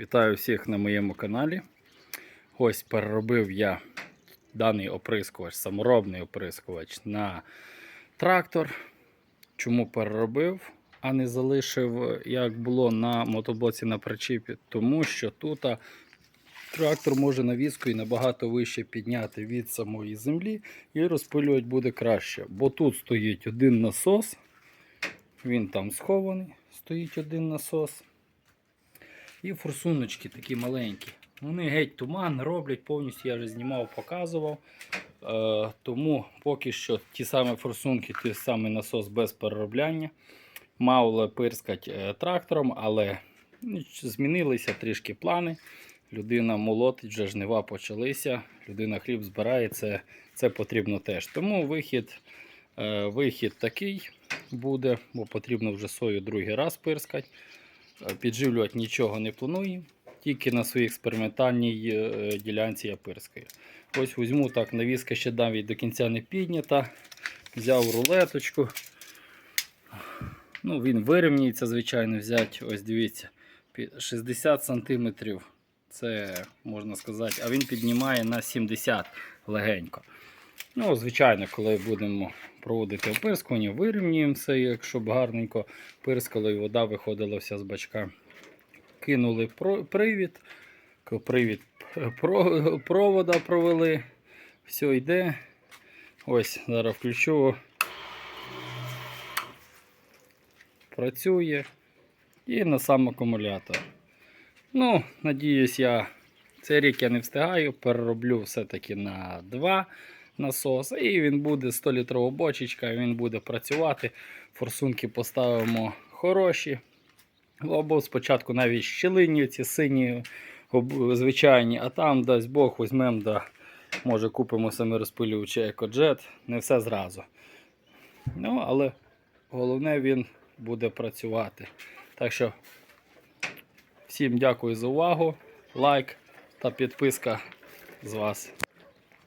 Вітаю всіх на моєму каналі. Ось переробив я даний оприскувач, саморобний оприскувач на трактор. Чому переробив, а не залишив, як було на мотоблоці на причіпі? Тому що тут трактор може навіскою набагато вище підняти від самої землі і розпилювати буде краще. Бо тут стоїть один насос, він там схований, стоїть один насос. І форсуночки такі маленькі. Вони геть туман роблять, повністю я вже знімав, показував. Е, тому поки що ті самі форсунки, той самий насос без переробляння. Мав пирскати е, трактором, але ну, змінилися трішки плани. Людина молотить, вже жнива почалися. Людина хліб збирає, це, це потрібно теж. Тому вихід, е, вихід такий буде, бо потрібно вже сою другий раз пирскати. Е, Підживлювати нічого не планую, тільки на своїй експериментальній е, ділянці я пирскаю. Ось візьму так, навіска ще навіть до кінця не піднята. Взяв рулеточку. Ну, Він вирівнюється, звичайно, взяти. Ось дивіться, 60 см. Це можна сказати, а він піднімає на 70 легенько. Ну, звичайно, коли будемо проводити опирскування, вирівнюємо все, якщо б гарненько пирскало і вода виходила вся з бачка. Кинули привід, привід провода провели. Все йде. Ось, зараз включу. Працює. І на сам акумулятор. Ну, надіюсь, я цей рік я не встигаю, перероблю все-таки на 2 насоси. І він буде 100 літрова бочечка, він буде працювати. Форсунки поставимо хороші. Або спочатку навіть щілині, ці сині звичайні, а там, дасть Бог, візьмемо, да, може купимо саморозпилювачі екоджет. Не все зразу. Ну, але головне він буде працювати. Так що всім дякую за увагу, лайк та підписка з вас.